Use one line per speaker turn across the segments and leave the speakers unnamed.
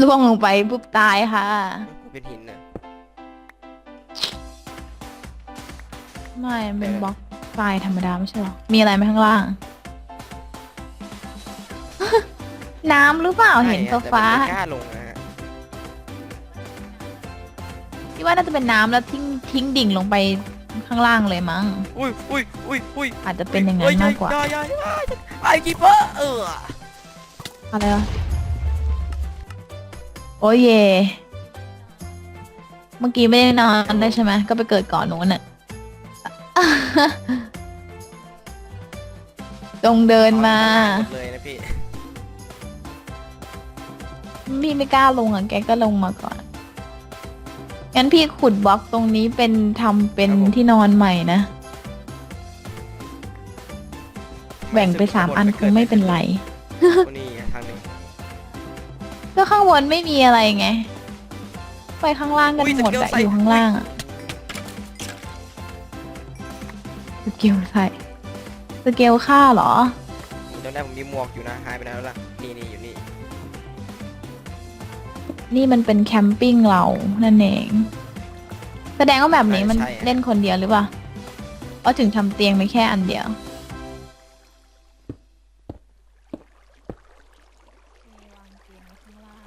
ล่
วงลงไปปุ๊บตายค่ะ
เป็นหินนะ
ไม่มันเป็นบล็อกไฟล์ธรรมดาไม่ใช่หรอ มีอะไรไหมข้างล่าง น้ำหรือเปล่าเห็น
ใช่
ฟ้า
อะแต่มัน
ฟ้า
ไม่กล้าลงนะฮะ
พี่ว่าน่าจะเป็นน้ำแล้วทิ้งทิ้งดิ่งลงไปข้างล่างเลยมั้ง
อุ้ยอุ้ยอุ้ยอุ้ย
อาจจะเป็นอย่างนั้นมากกว่า
อย่อย่อย่าไอ้กีเปอร์เออ
อะไรวะ โอ้ยเย เมื่อกี้ไม่ได้นอนได้ใช่ไหม ก็ไปเกิดก่อนหนูน่ะ จงเดินมา
หมดเลยนะพี่
พี่ไม่กล้าลงอะ แกก็ลงมาก่อน งั้นพี่ขุดบล็อกตรงนี้เป็นทำเป็น
ครับผม
ที่นอนใหม่นะ แบ่งไปสามอันคงไม่เป็นไร
คนนี้ทางนี้
ก็ข้างบนไม่มีอะไรไง ไปข้างล่างกัน
อุ้ย
หมด
สเกล
อะ
ใส่
อยู่ข้างล่างอะสเกลใส่สเกลค่าเหรอ
ตอนแรกผมมีหมวกอยู่นะหายไปไหนแล้วล่ะนี่นี่อยู่นี่
นี่มันเป็นแคมปิ้งเรานั่นเอง แสดงว่าแบบนี้มัน
ใช่อะ
เล่นคนเดียวหรือเปล่าเพราะถึงทำเตียงไปแค่อันเดียว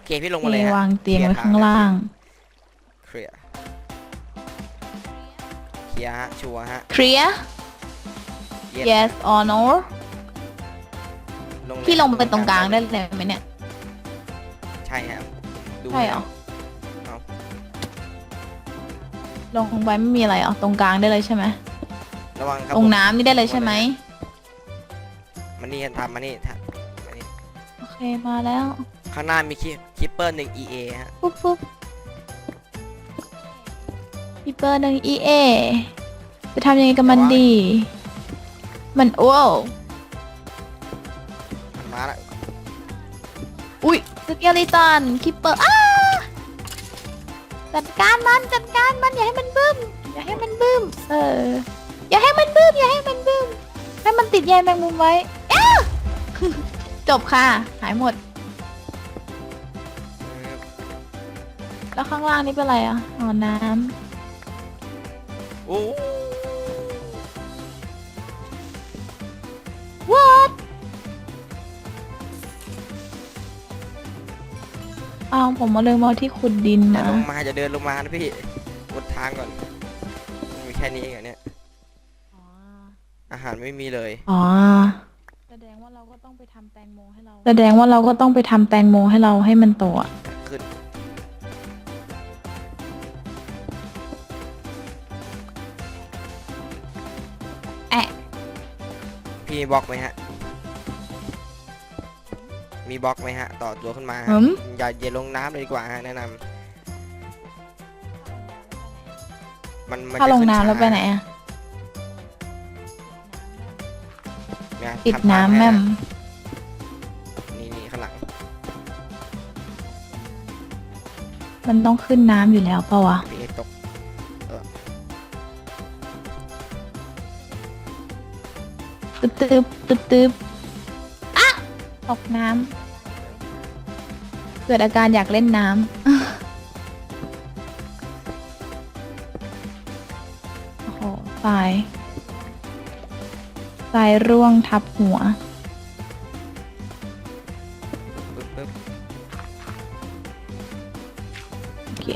เคพี่ลง
เท
มาเลยฮะ
วางเตียงไว้ข้างล่าง
เคลียร์เคลียร์ฮะชัวร์ฮะ
clear
Yes
yes or no
ลงเย
พี่ลงไปตรงกลางได้เลยไหมเนี่ย
ใช่ครับดู
ใช่เหรอ
เอา
ลงไปไม่มีอะไรเหรอตรงกลางได้เลยใช่ไหม
ระวังครับ
ตรง
ผม
น้ำนี่ได้เลยใช่ไหม
มันนี่ทำมานี่ทำมานี่
โอเคมาแล้ว
ข้างหน้ามีคิคิปเปอร์หนึ่ง EA ฮะ
ปุ๊บปุ๊บพี่เปอร์หนึ่ง EA จะทำยังไงกับมันดี มันโอ้ว
มันมาแล้ว
อุ้ยสเกลิตันคิปเปอร์อ้าจัดการมันจัดการมันอย่าให้มันบึ้มอย่าให้มันบึ้มเอออย่าให้มันบึ้มอย่าให้มันบึ้มให้มันติดใยแมงมุมไว้เอ้าจบค่ะ หายหมด แล้วข้างล่างนี่เป็นอะไรอะอ๋อน้
โอ้ำ
what อ้าวผมมาลืมเอาที่ขุดดิน
อย่า
มา
ลงมาจะเดินลงมานะพี่กดทางก่อนมันมีแค่นี้เองเหรอเนี่ยอาหารไม่มีเลย
อ๋อแสดงว่าเราก็ต้องไปทำแตงโมให้เรา แสดงว่าเราก็ต้องไปทำแตงโมให้เราให้มันโตอะ
ขึ้น
แอะ
พี่มีบล็อกไหมฮะ มีบล็อกไหมฮะ ต่อตัวขึ้นมาฮะ
หืม
อย่าอย่าลงน้ำเลยดีกว่าฮะแนะนำมันมัน
ถ้า
จะ
ลง
ขึ้
น้ำแล้วไปไหน
ช้า
อะ
เนี่ย
ติด
ทำทาง
น้ำแม่ม
ให้นะนี่นี่ข้างหลัง
มันต้องขึ้นน้ำอยู่แล้วเปล่าวะ
พี่ ตก
ตึ๊บตึ๊บตึ๊บตึ๊บอะตกน้ำเกิดอาการอยากเล่นน้ำ โอ้โหทรายทรายร่วงทับหัว
ปึ๊บปึ๊บ
โอเค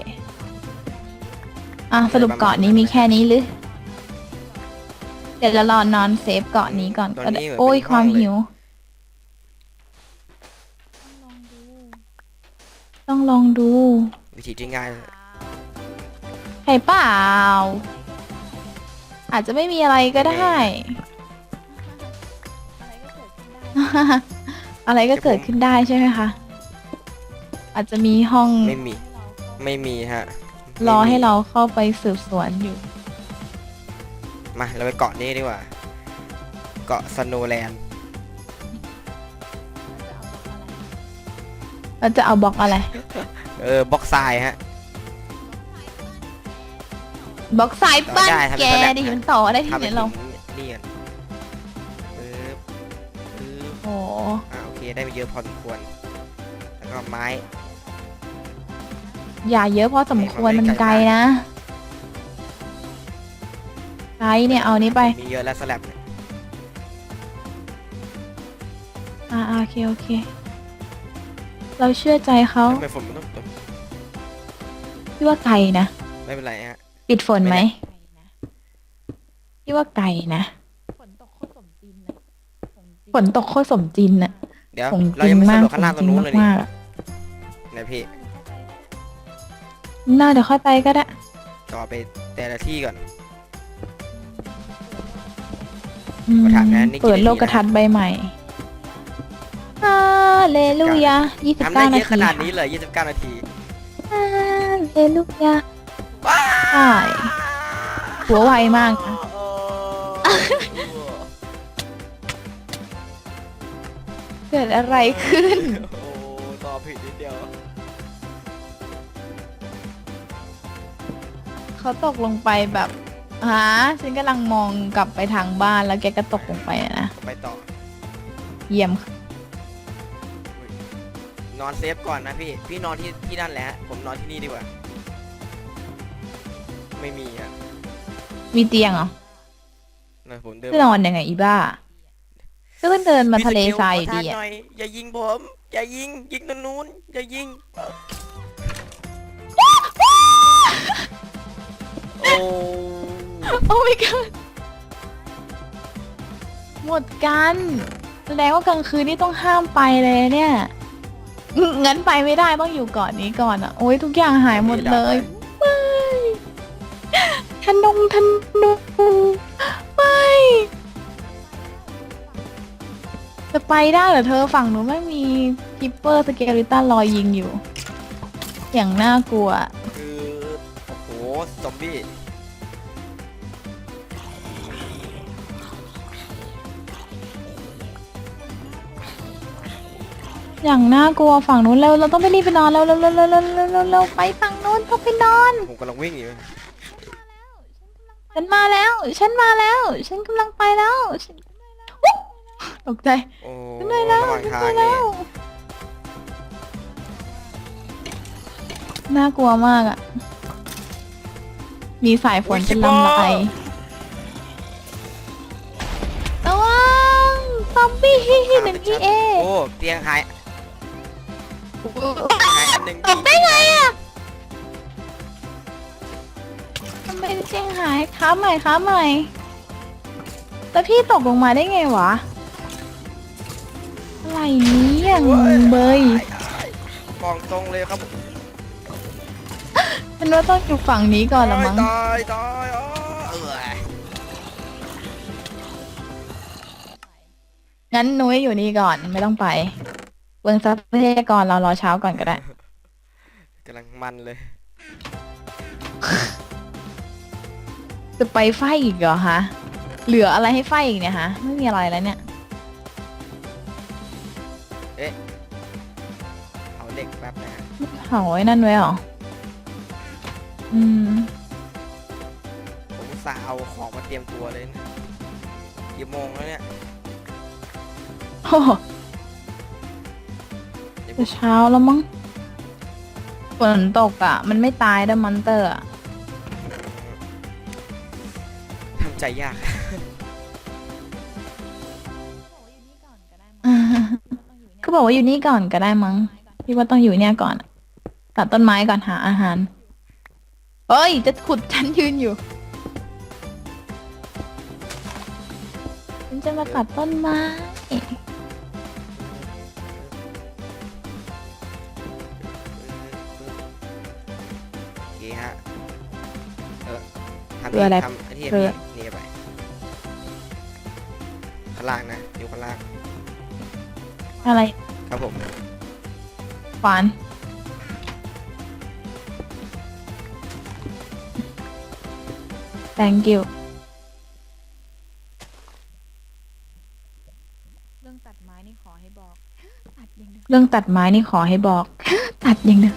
อะสรุปเกาะนี้มีแค่นี้หรือเดี๋ยวเรารอนอนเซฟเกาะนี้ก่อนก็ได้โอ้ยความหิว ต้องลองดู
วิธีที่ง่าย
ใช่เปล่า อาจจะไม่มีอะไรก็ได้ อะไรก็เกิดขึ้นได้ใช่ไหมคะ อาจจะมีห้อง
ไม่มี ไม่มีฮะ
รอให้
ไม่มี
เราเข้าไปสืบสวนอยู่
มาเราไปเกาะนี้ดีกว่า เกาะสโนแลนด์
เราจะเอาบล็อกอะไร
เออบล็อกทรายฮะ
บล็อกสายปั้น
ได้ทำเป็น
แก
สแลบ
ดิมันต่อได้ที่
ทำ
ไหน
เป็น
เรา
นี่กันปึ๊บปึ๊บ
โอ้
อ่าโอเคได้ไปเยอะพอสมควร แล้วก็ไม้
อย่าเยอะเพราะสมควรมันไกลนะ ไกลเนี่ยเอานี้ไป
มีเยอะแล้วสลับเนี่ย
อ่าโอเคโอเค เราเชื่อใจเขา
ทำไมฝนมันต้องตก
พี่ว่าไกลนะ
ไม่เป็นไรฮะ
ปิดฝนไหม
ไม่ได้
พี่ว่าไกลนะ
ฝนตกโคตรสมจริงเลย
ฝนตกโคตรสมจริงน่ะ
เดี๋ยว
สม
เรา
จริ
ยัง
ง
ไม่
มาก
สำรวจข้างล่างตรงนู้นเลยนี่
มากๆอะ
นะพี่
น่าเดี๋ยวค่อยไปก็ได้
ต่อไปแต่ละที่ก่อน
อืม
ขอถามนะนี่กี่
เปิดโล
นาที
กทัศน์ใบใหม่ฮาเลลูยายี่สิบ
ทำได้
เก้า
เย
นา
อะ
ที
ขนาดนี้เลย29 นาที
ฮาเลลูยาใช่หัวไวมากนะเกิดอะไรขึ้น
โอ้ตอบผิดนิดเดียว
เขาตกลงไปแบบ ฮะฉันกำลังมองกลับไปทางบ้านแล้วแกก็ตกลงไปอะนะ
ไปต่อ
เยี่ยม
นอนเซฟก่อนนะพี่ พี่นอนที่ที่นั่นแหละฮะผมนอนที่นี่ดีกว่า ไม่มีอะ
มีเตียงเหรอ
นะผมเดิน
จะนอนยังไงอีบ้า ก็เดินมาทะเลทรายอยู่
พี่
ดี
สกิลขอทน
อะ
หน่อยอย่ายิงผม อย่ายิง ยิงตรงนู้น อย่ายิง โอ้
โอ้ my god หมดกัน แสดงว่ากลางคืนนี่ต้องห้ามไปเลยเนี่ยงั้นไปไม่ได้ต้องอยู่เกาะนนี้ก่อนอะโอ้ยทุกอย่างหายหมดเลยไม่ธนงธนูไม่จะไปได้เหรอเธอฝั่งหนูไม่มีคิปเปอร์สเกลิตันรอยยิงอยู่ อย่างน่ากลัว
คือ โอ้โห ซอมบี้
อย่างน่ากลัวฝั่งนู้นเร็วเราต้องไปรีบไปนอนแล้วเร็วเร็วเร็วเร็วเร็วเร็วเร็วไปฝั่งนู้นต้องไปนอน
ผมกำลังวิ่งอยู่
ฉันมาแล้ว ฉันมาแล้ว ฉันกำลังไปแล้วฉันอุ๊ยตกใจ
โอ้
ฉันไปแล้ว
ระหว่าง
ฉัน
ทาง
ไป
นี่
แล้วน่ากลัวมากอะมีสายฝนเป็นลำลายระวังซอมบี้หนึ่งพีเอ
โอ้เตียงหาย หายอันหนึ่ง
ตกได้ไงอะทำไมเจียงหายค้าใหม่ค้าใหม่ แล้วพี่ตกลงมาได้ไงวะ อะไรเนี้ยงงเบย
มองตรงเลยครับ
ฉันว่าต้องอยู่ฝั่งนี้ก่อนละมั้ง
ตายตายอ๋อเออ
งั้นนุ้ยอยู่นี่ก่อนไม่ต้องไป เบืองทรัพยากรเรารอเช้าก่อนก็ได้
กำลังมันเลย
จะไปไฟอีกเหรอฮะ เหลืออะไรให้ไฟอีกเนี่ยฮะ ไม่มีอะไรแล้วเนี่ย
เอาเหล็กแป๊บนะฮะ
เผาไอ้นั่นไว้เหรอ อืม
ผมอุตสาห์เอาของมาเตรียมตัวเลยนะกี่โมงแล้วเนี่ย
โอ้โห
เดี๋ยวผ
จะ
ม
เช้าแล้วมั้งฝนตกอะ มันไม่ตายด้วยมอนเตอร์อะ
ทำใจยาก
ก็บอกว่าอยู่นี่ก่อนก็ได้มั้งพี่ว่าต้องอยู่เนี่ยก่อนอะตัดต้นไม้ก่อนหาอาหารเฮ้ย จะขุดฉันยืนอยู่ฉันจะมาตัดต้นไม้
ทำ
คืออะไร
ทำอันที่
คือ
นี่นี่ไปข้างล่างนะอยู่ข้างล่าง
อะไร
ครับผม
ขวาน thank you
เรื่องตัดไม้นี่ขอให้บอก ตัดอย่างเดียว
เรื่องตัดไม้นี่ขอให้บอก ตัดอย่างเดียว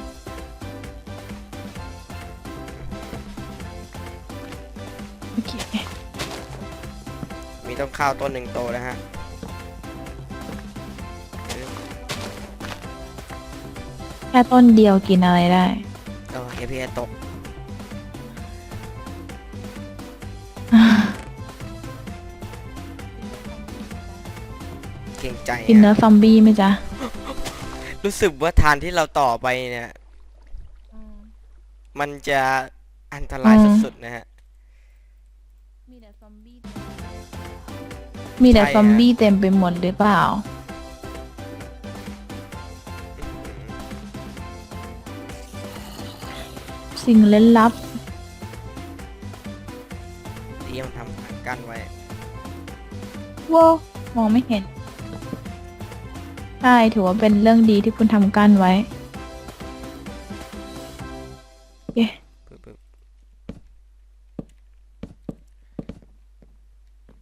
มีต้นข้าวต้นหนึ่งโตแล้วฮะ
ค่ต้นเดียวกินอะไรได้
เออ FPS ตก เก่งใจ
กินเนื้อ
อะ
ซอมบี้ไหมจ๊ะ
รู้สึกว่าทานที่เราต่อไปเนี่ย
อืม
มันจะอันตราย
อืม
สุดๆนะฮะ
มีแต่
ใช่ฮะ
ซอมบี้เต็มไปหมดหรือเปล่า สิ่งเล่นลับ
ดีมันทำทางกั้นไว้
ว้าวมองไม่เห็น ใช่ ถือว่าเป็นเรื่องดีที่คุณทำกั้นไว้เย้
ปึ๊บปึ๊บ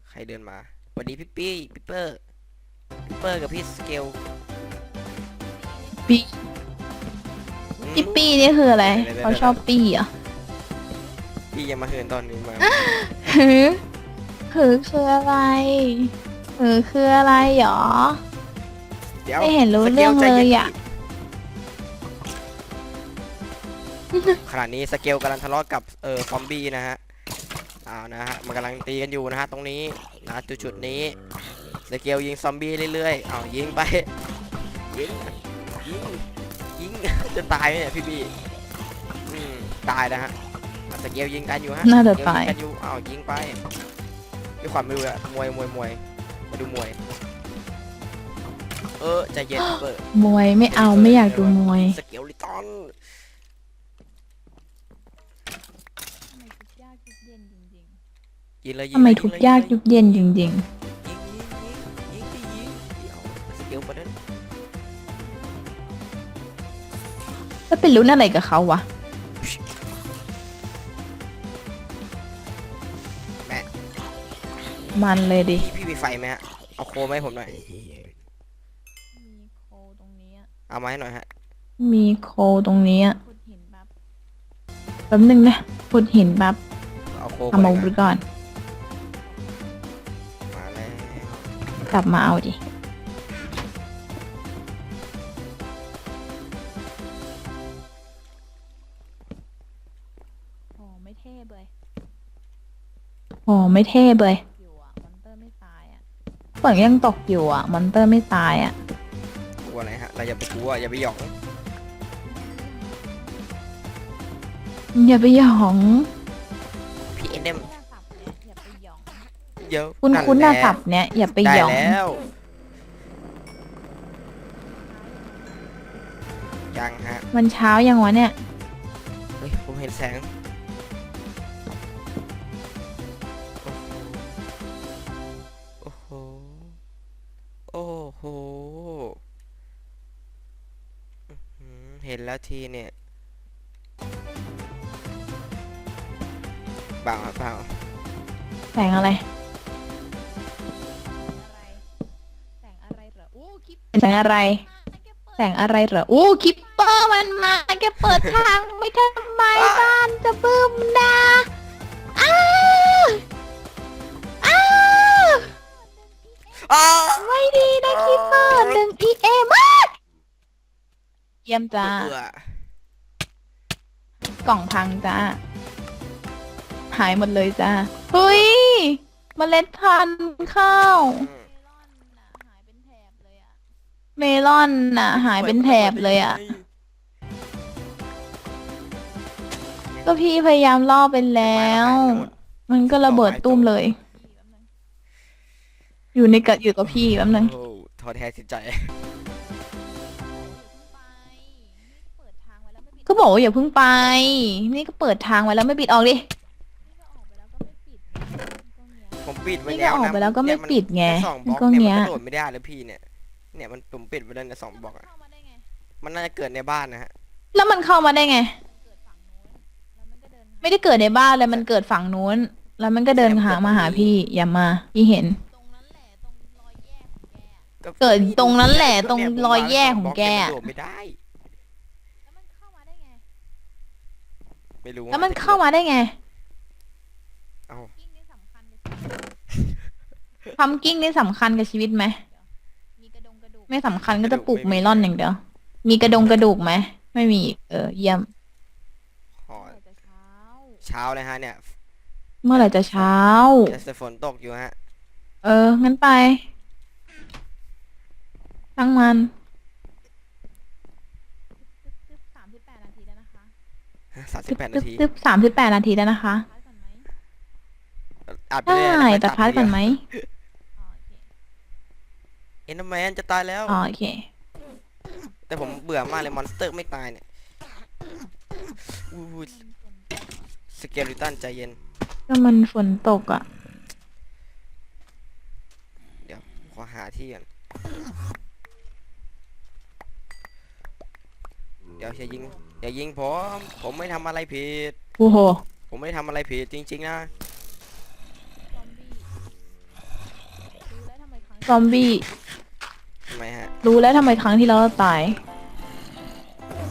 ใครเดินมาสวัสดี พี่ปี้พี่เปอร์พี่เปอร์กับพี่สเกล
ปี
อืม
พี่ปี้นี่คืออะไร
เดี๋ยวๆๆ
เขาชอบปี้เหรอะ
พี่ยังมาเหินตอนนี้มา
หือหือคืออะไรหือคืออะไรหรอ
เดี๋ยว
ไม่เห็นรู้
สก
เรื่อง
ใจ
เลย
น
อะ
ขณะนี้สเกลกำลังทะเลาะกับเออซอมบี้นะฮะ เอานะฮะมันกำลังตีกันอยู่นะฮะตรงนี้นะจุดจุดๆนี้สเกลยิงซอมบี้เรื่อยๆเอายิงไปยิงยิงยิงจะตายไหมเนี่ยพี่บีตายนะฮะสเกลยิงกันอยู่ฮะ
น่าจะตาย
กันอยู่เอายิงไปด้วยความไม่รู้อะมวยมวยมวยมาดูมวย เออใจเย็นเปิด
มวยไม่เอาไม่อยากดูมวย
สเกลลิตอน
ทำไมทุก ยากทุกเย็นจริง
ยิงเลย
ทำไมทุกยากยุบเย็นจริง
ยิงยิงยิงยิงยิงเดี๋ยวสเกลประเด็น
ๆแล้วเป็นรุ่นอะไรกับเขาวะ มันเลยดิ
พี่พี่มีไฟไหมฮะเอาโคมมาให้ผมหน่อย
ๆมีโคตรงนี้อะ
เอามาให้หน่อยฮะ
มีโคตรงนี้อะ
ขุดหินแบบ
แป๊บนึงนะขุดหินปั๊บ
เอาโคม
ทำ
มา
เอา
เลย
ไป
นะ
ก่อน กลับมาเอาดิ
โอ้ไม่เท่เลย
โอ้ไม่เท่เลย
อยู่อะ มอนเตอร์ไม่ตายอะ
เปิดยังตกอยู่อะ มอนเตอร์ไม่ตายอะ
กลัวอะไรฮะ เราอย่าไปกลัวอย่าไปหยอง
อย่าไปหยอง
พี่เอ็นเดม
เยอะ
คุณคุณ
แห
น่ะ
ละ
สับเนี้ยอย่าไป
ได้
หยอง
แล้วยังฮะ
มันเช้ายังวะเนี่ย
เฮ้ยผมเห็นแสงโอ้โหโอ้โหโอ้โหอื้อหือเห็นแล้วทีเนี่ยเปล่าครับเปล่า
แสงอะไร
สงอะไรมาแกเปิด
แสงอะไรเหรออู้คิปเปอร์มันมาแกเปิดทางไม่ทำไมบ้านจะบึ้มนะอ้าวอ้าว
อ้าว
ไม่ดีนะคิปเปอร์หนึ่งอีเอมากเยี่ยมจ้า
เบื่อก
ล่องพังจ้า หายหมดเลยจ้าเฮ้ยเมล็ดพันธุ์ข้าว
อืม
เมลอนน่ะหายเป็นแถบเลยอะ
เมลอนน่ะ หายเป็นแถบเลยอะ ก็พี่พยายามล่อไปแล้ว มันก็ระเบิดตุ้มเลย อยู่ในกัดอยู่กับพี่แป๊บนึง
โอ้ท้อแท้จิตใจ
เปิดทางไว้แล้วไม่ปิด
ก็บอกว่าอย่าเพิ่งไป นี่ก็เปิดทางไว้แล้วไม่ปิดออกดิ
นี่ก็ออกไปแล้วก็ไม่ปิดก็เนี้ย
ผมปิดไว้
นี่
แล้
ก็
ว
ออก
นะ
ไปแล้วก็ไม่
เนี่ยน
ปิดไง
แค่สองบล็อก
ก็
เนี่ย
เงี้
มัน
ย
กระโดดไม่ได้แล้วพี่เนี่ย เนี่ยมันผมปิดไว้แล้วนะสองบล็อกอะ
เข้ามาได้ไง
มันน่าจะเกิดในบ้านนะฮะ
แล้วมันเข้ามาได้ไง
เกิดฝั่งนู้นแล้วมันก็เดิน
ไม่ได้เกิดในบ้านเลยมันเกิดฝั่งนู้น แล้วมันก็เดินหามาหาพี่อย่ามาพี่เห็น
ตรงนั้นแหละ ตรงรอยแยกของแกอะ
ก็
เกิดตรงนั้นแหละ
ก็
ตรง
เนี่ยผม
รอย
วาง
แยก
ส
ของ
บล็
แก
เนี่ย
อะ
มันโดดไม่ได้
แล้วมันเข้ามาได้ไง
ไม่รู้
แล้วมันเข้ามาได้ไง
เอา
กิ้งนี่สำคัญกับชีวิต
พัมกิ้งนี่สำคัญกับชีวิตไหม ไม่สำคัญก็จะปลูกเมลอนอย่างเดียว มีกระดงกระดูกไหม ไม่มี เออ เยี่ยม
ขอ
เมื่อไหร่จะเช้า
เช้าเลยฮะเนี่ย
เมื่อไหร่จะเช้า
แต่ฝนตกอยู่ฮะ
เออ งั้นไปตั้งมัน
ตึ๊บตึ๊บสามสิบแปดนาทีแล้วนะคะ
สามสิ
ตึ๊
บบแปด
ตึ๊
นา
บ
ที
ตึ๊บสามสิบแปดนาทีแล้วนะคะ
พักก่อนไหม
อัดไป
ได้
เรื่อยๆ
แต่พักก่อนไหม
อ๋อโอเค
เอ็นแมนจะตายแล้ว
อ๋อโอเค
แต่ผมเบื่อมากเลยมอนสเตอร์ไม่ตายเนี่ยอู้ยสเกลิตันใจเย็น
ก็มันฝนตกอะ
เดี๋ยวขอหาที่ก่อน เดี๋ยวอย่ายิงอย่ายิงผม ผมไม่ทำอะไรผิด
โอ้โห
ผมไม่ได้ทำอะไรผิดจริง ๆ นะ
ซอมบี้รู้แล้วทำไมครั้ง
ซอมบี้
ทำไมฮะ
รู้แล้วทำไมครั้งที่แล้วเราตาย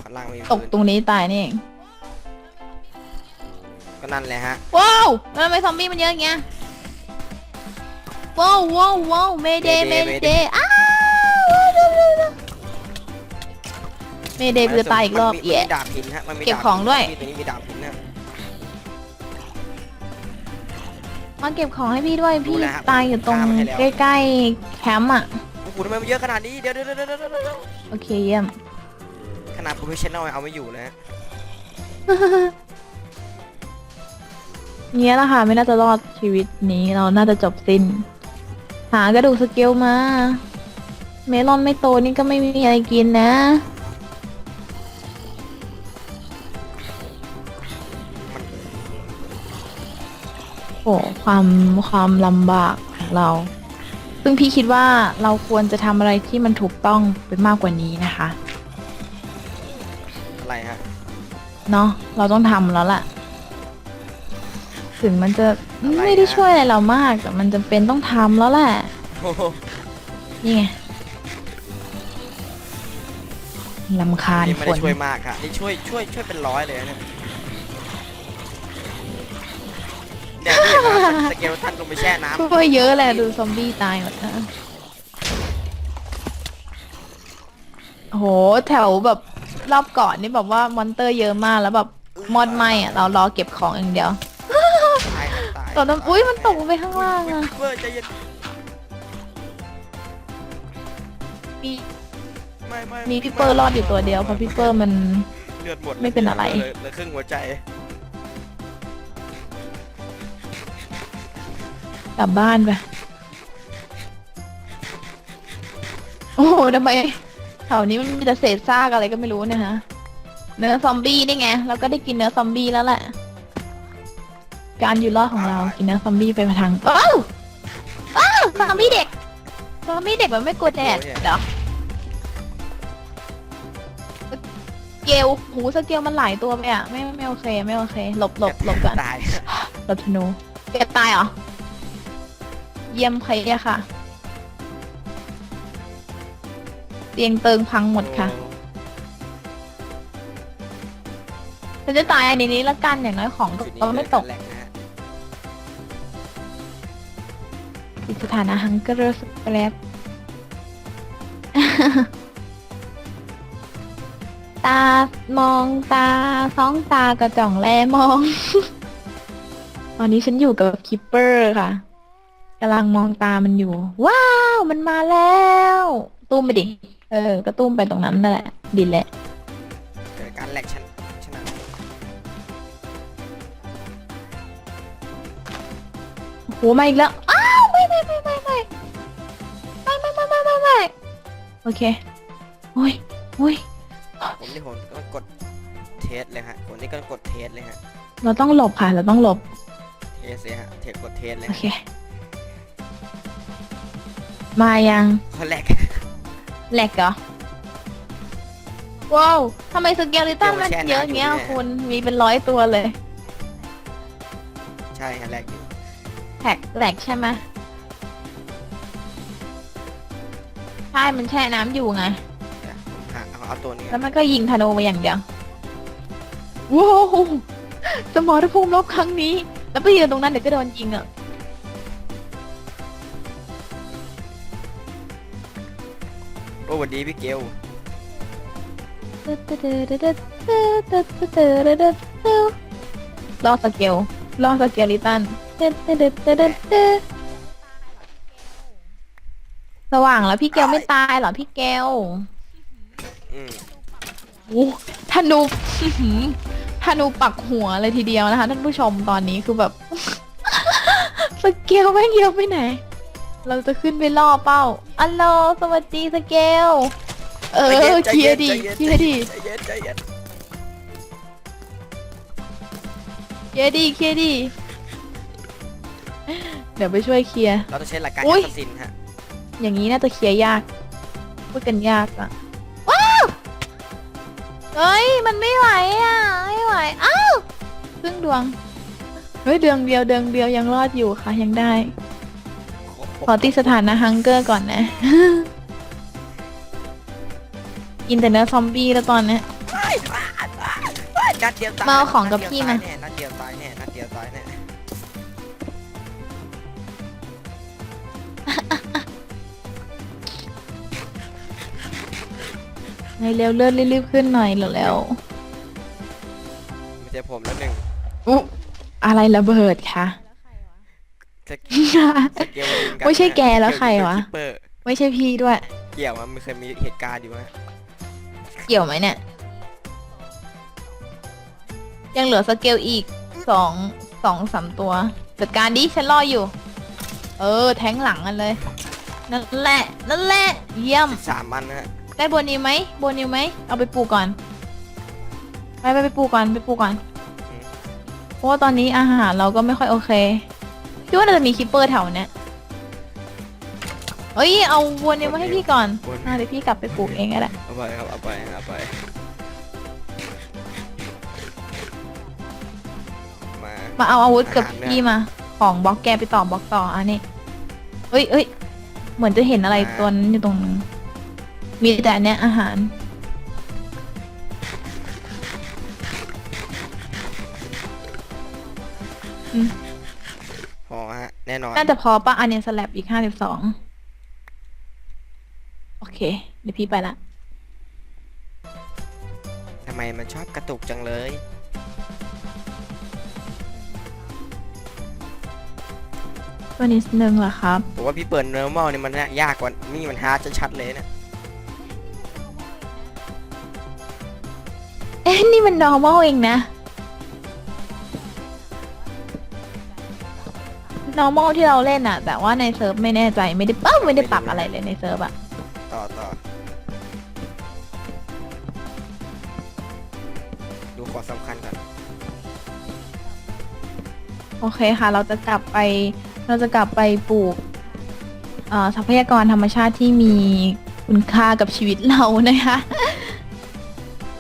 ข้างล่างไม่มี
ตก
ปืน
ตรงนี้ตายนี่เอง
ก็นั่นแหละฮะ
ว้าวแล้วทำไมซอมบี้มันเยอะอย่างเงี้ยว้าวว้าวว้าวเมเดเมเดอ้าวเมเดกูจะตายอีกรอบ
มันมี
เย่
มันมีดาบหินฮะ มันมี
เก็บ
ดา
ของด้วย
ที่ตัวนี้มีดาบหินนะ
มาเก็บของให้พี่ด้วย
รู้
พี่
แล้วฮะ
ตายอยู่ตรง
ฆ่ามันให้แล้ว
ใกล้ๆแคมป์อะ
โอ้โหทำไมมันเยอะขนาดนี้เดี๋ยวเดี๋ยวเดี๋ยวเดี๋ยวเดี๋ยวเดี๋ยว
โอเคเยี่ยม
ขนาดโปรเฟชชั่นแนลเอาไม่อยู่เลยฮะ
เงี้ยแหละค่ะไม่น่าจะรอดชีวิตนี้เราน่าจะจบสิ้น หากระดูกสเกลมา เมลอนไม่โตนี่ก็ไม่มีอะไรกินนะ โอ้ความความลำบากของเรา ซึ่งพี่คิดว่าเราควรจะทำอะไรที่มันถูกต้องเป็นมากกว่านี้นะคะ
อะไรฮะ
เนาะเราต้องทำแล้วล่ะ ถึงมันจะ
อะไร
ไม่ได้
นะ
ช่วยอะไรเรามาก แต่มันจำเป็นต้องทำแล้วแหละ
โอ้โห
นี่ไงลำคาญ
นี่ไม่
ฝ
ได้
น
ช่วยมากค่ะนี่ช่วยช่วยช่วยเป็นร้อยเลยนะเนี่ย สเกลท่านลงไปแช่น้ำ
ช่วยเยอะแหละดูซอมบี้ตายหมดนะโอ้โหแถวแบบรอบก่อนนี่แบบว่ามอนเตอร์เยอะมากแล้วแบบมอดไหมอะเรารอเก็บของอย่างเดียว
ตายครับตาย
ตอนนั้นอุ้ยมันตกลงไปข้างล่างอะ
เว้ยใจเย็น
มี
ไม่ไม่
มีพี่เปอร์รอดอยู่ตัวเดียวเพราะพี่เปอร์มัน
เลือดหมด
ไม่เป็นอะไร
เหลืเหลือครึ่งหัวใจ
กลับบ้านไป โอ้โหทำไมแถวนี้มันมีแต่เศษซากอะไรก็ไม่รู้เนี่ยฮะ เนื้อซอมบี้นี่ไง เราก็ได้กินเนื้อซอมบี้แล้วแหละ การอยู่รอดของเรา กินเนื้อซอมบี้ไปทางอ้าวอ้าวซอมบี้เด็ก ซอมบี้เด็กมันไม่กลัวแดดเหรอสเกลหูสเกลมันหลายตัวไปอะ ไม่ไม่โอเค ไม่โอเค หลบหลบหลบก่อน
ตาย
หลบธนูแกตายเหรอ เยี่ยมใครอะค่ะ เตียงเติงพังหมดค่ะฉันจะตายในนี้ละกันอย่างน้อยของก็ไม่ตก
แหลกนะฮะ
ติดสถานะฮังเกอร์สเปรดตามองตาสองตากระจ่องแลมอง ตอนนี้ฉันอยู่กับคิปเปอร์ค่ะ กำลังมองตามันอยู่ ว้าว มันมาแล้ว ตุ้มไปดิ เออ ก็ตุ้มไปตรงนั้นนั่นแหละดีแหละ
เกิดการแหลกชนะชนะ
โอ้โหมาอีกแล้ว อ้าว ไม่ไม่ไม่ไม่ไม่ไม่ไม่ไม่ไม่ไม่ไม่โอเคโอ้ยโอ้ย
ผมนี่ผมก็กดเทสเลยฮะผมนี่ก็กดเทสเลยฮะ
เราต้องหลบค่ะ เราต้องหลบ
เทสเลยฮะ เทสกดเทสเลย
โอ
ฮะ
เค มายัง
เขาแหลก
แหลกเหรอ ว้าวทำไมสเกลลิตันมันเยอะอย่างเงี้ยคุณมีเป็นร้อยตัวเลย
ใช่ฮะแหลกอยู่
แท็กแหลกใช่ไหมใช่มันแช่น้ำอยู่ไง
เดี๋ยวผมหาเอาเอาตัวนี้
แล้วมันก็ยิงธนูมาอย่างเดียวว้าวสมรภูมิรบครั้งนี้ แล้วไปยืนตรงนั้นเดี๋ยวก็โดนยิงอะ
วัสดีพี่เกล
ล่อสเกลล่อสเกลิตันสว่างแล้วพี่เกลไม่ตายเหรอพี่เกล
อืม
โอ้ธนูอื้อหือธนูปักหัวเลยทีเดียวนะคะท่านผู้ชมตอนนี้คือแบบ สเกลแม่งเยอะไปไหน เราจะขึ้นไปล่อเป้าอัลโหลสวัสดีสเกล เออ
ใจ
เคลีย
ย็
ร์
น
ดี
ใจน
เคลียร์ดี
ใจเย็นใจเย็น
เคลียร์ดีเคลียร์ดีเดี๋ยวไปช่วยเคลียร์
เราต้องใช้หลักการ
อุ๊
แอยสซัสซินฮะ
อย่างนี้น่าจะเคลียร์ยาก พูดกันยากอะว้าวเฮ้ย มันไม่ไหวอะไม่ไหว อ้าวครึ่งดวง เฮ้ยเดืองเดียวเดืองเดียวยังรอดอยู่ค่ะยังได้ ขอติดสถานะฮังเกอร์ก่อนนะกินแต่เนื้อซอมบี้แล้วตอนเนี้ย
นัดเดียวตาย
มาเอาของกับพี่มา
นัดเดียวตายแน่นัดเดียวตายแน่
ในเร็วเลื่อนรีบๆขึ้นหน่อยเร็ว
ไม่ใช่ผมแล้วหนึ่ง
ๆอุ๊อะไรระเบิดคะ
แล้วใครวะ
สสเกลยิงกัน
ไม่ใช่แกแล้วใครวะ
คิปเปอร์
ไม่ใช่พี่ด้วย
เกี่ยวมันเคยมีเหตุการณ์อยู่ฮะ
เกี่ยวไหมเนี่ย ยังเหลือสเกลอีกสองสองสามตัว จัดการดิฉันรออยู่ เออ แทงหลังกันเลย นั่นแหละ นั่นแหละ เยี่ยม
สามอันนะฮะ
ได้โบนิวไหมโบนิวไหม เอาไปปลูกก่อน ไปไปไปปลูกก่อนไปปลูกก่อน เพราะว่าตอนนี้อาหารเราก็ไม่ค่อยโอเค คิดว่าน่าจะมีคิปเปอร์แถวเนี้ยเอ้ยเอาโบนิวมาให้พี่ก่อนอะเดี๋ยวพี่กลับไปปลูกเองก็ได้
เอาไปครับเอาไปเอาไป มา
มาเอาอาวุธกับ
อาหารเนี่ย
พี่มาของบล็อกแกไปต่อบล็อกต่ออันนี้เอ้ยเอ้ยเหมือนจะเห็นอะไรตัวนั้นอยู่ตรงนั้นมีแต่อันเนี้ยอาหาร
น่นอน
น่าจะพอปะอันเนี้ยสแลบอีกห้าสิบสองโอเค เดี๋ยวพี่ไปละ
ทำไมมันชอบกระตุกจังเลย
ตัวนี้หนึ่งเหรอครับ
ผมว่าพี่เปิด normal เนี่ยมันยากกว่านี่มันฮาร์ดชัดๆเลยนะ
เอ๊ะนี่มัน normal เองนะ normal ที่เราเล่นอะแต่ว่าในเซิร์ฟไม่แน่ใจไม่ได้เอ้าไม่ได้ปรับอะไรเลยในเซิร์ฟอะ
ต่อต่อดูความสำคัญก่อน
โอเคค่ะ เราจะกลับไป เราจะกลับไปปลูกเอ่อทรัพยากรธรรมชาติที่มีคุณค่ากับชีวิตเรานะคะ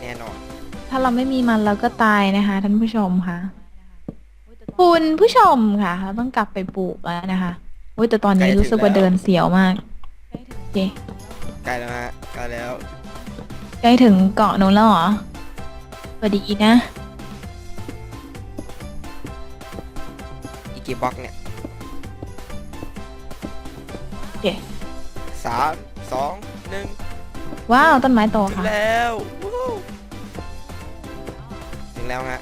แน่นอน
ถ้าเราไม่มีมันเราก็ตายนะคะท่านผู้ชมค่ะ คุณผู้ชมค่ะเราต้องกลับไปปลูกแล้วนะคะโอ้ยแต่ตอนนี้รู้สึกว่าเดินเสียวมากโอเค
ใกล้แล้วฮะใกล้แล้ว
ใกล้ถึงเกาะนู้นแล้วเหรอสวัสดีนะ
อีกกี่บล็อกเนี่ย
โอเค
สามสองหนึ่ง
ว้าว ต้นไม้โต
ถึง
ค่ะ
แล้ววู้ฮู้ถึงแล้วฮะ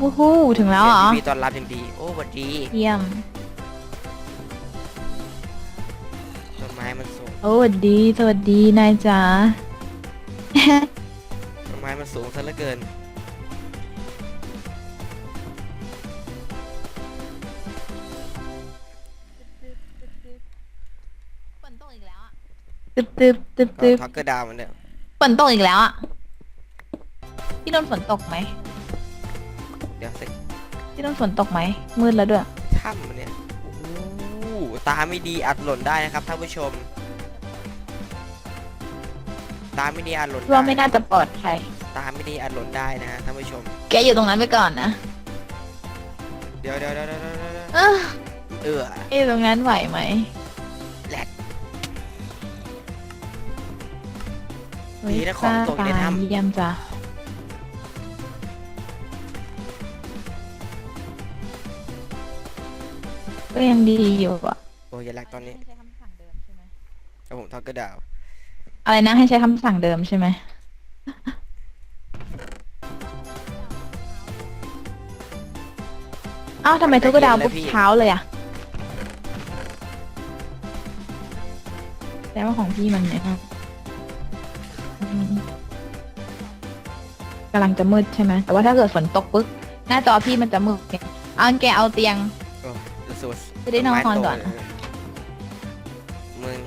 วู้ฮู้ถึงแล้วเหรอ
มีตอนรับอย่างดี โอ้หวัดดี
เยี่ยม
ต้นไม้มันสูง
โอ้สวัสดี สวัสดี นายจ๋า
ต้นไม้มันสูงซะเหลือเกิน
ฝนตกอีกแล้วอะตึบตึบตึบตึบ
ท็อกเกอร์ดาวเหมือนเดิม
ฝนตกอีกแล้วอะ พี่โดนฝนตกไหม
เดี๋ยวสิ
พี่โดนฝนตกไหม มืดแล้วด้วย
ถ้ำมันเนี่ยโอ้โหตาไม่ดีอาจหล่นได้นะครับท่านผู้ชม ตาไม่ดีอาจหล่น
ว่าไม่
ได้
น่าจะปลอดภัย
ตาไม่ดีอาจหล่นได้นะฮะท่านผู้ชม
แกอยู่ตรงนั้นไปก่อนนะ
เดี๋ยวเดี๋ยวเดี๋ยวเดี๋ยวเดี๋ยวเดี๋ยว
เออ
เออ
เอ๊ะตรงนั้นไหวไหม
แหลก
เฮ้ย
ดีนะของตกในถ้ำ
เยี่ยมจ้ะ ก็ยังดีอยู่อะ
โอ้ยอย่าแหลกตอนนี้
ใช้คำสั่งเดิมใช่ไหม
ครับผมท็อกเกอร์ดาว
อะไรนะให้ใช้คำสั่งเดิมใช่ไหมเอ้าวทำไมทุกกระดาวปุ๊บเช้าเลยอะแต่ว่าของพี่มันเนี่ยนะอืมกำลังจะมืดใช่ไหมแต่ว่าถ้าเกิดฝนตกปุ๊บหน้าจอพี่มันจะมืดไงเอาแกเอาเตียง
โอ้ สุด
จะได้นอนก่อน
ไม้โตเลยมึง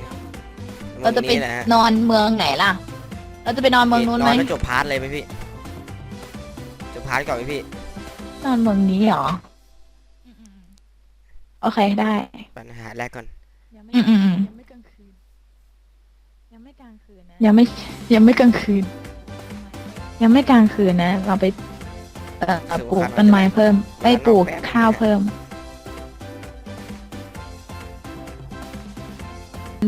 เราจะไป
มึงนี่แหละฮะ
นอนเมืองไหนล่ะ เราจะไปนอนเมืองนู้นไหม
นอนแล้วจบพาร์ทเลยไหมพี่ จบพาร์ทก่อนไหมพี่
นอนเมืองนี้เหรอ
อืมอืมอืม
โอเคได้
ปัญหาแรกก่อน
ยังไม่
อืมอืมอืม
ยังไม่กลางคืน ยังไม่กลางคืนนะ
ยังไม่ยังไม่กลางคืน ยังไม่กลางคืนนะ เราไปเอ่อปลูกต้นไม้เพิ่มไปปลูกข้าวเพิ่ม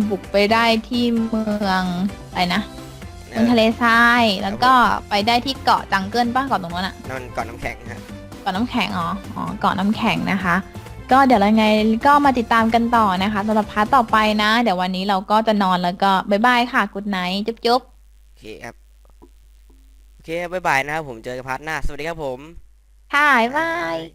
บุกไปได้ที่เมืองอะไรนะเมืองทะเลทรายแล้วก็ไปได้ที่เกาะจังเกิลป้าเกาะตรงนั้นอะ
นั่นก่อนน้ำแข็งฮะ
เกาะน้ำแข็งอ๋ออ๋อเกาะน้ำแข็งนะคะ ก็เดี๋ยวยังไงก็มาติดตามกันต่อนะคะสำหรับพาร์ทต่อไปนะ เดี๋ยววันนี้เราก็จะนอนแล้วก็บายบายค่ะกุดไนท์จุ๊บจุ๊บ
โอเคครับโอเคบ๊ายบายนะครับผมเจอกันพาร์ทหน้าสวัสดีครับผม
ค่ะบ๊ายบาย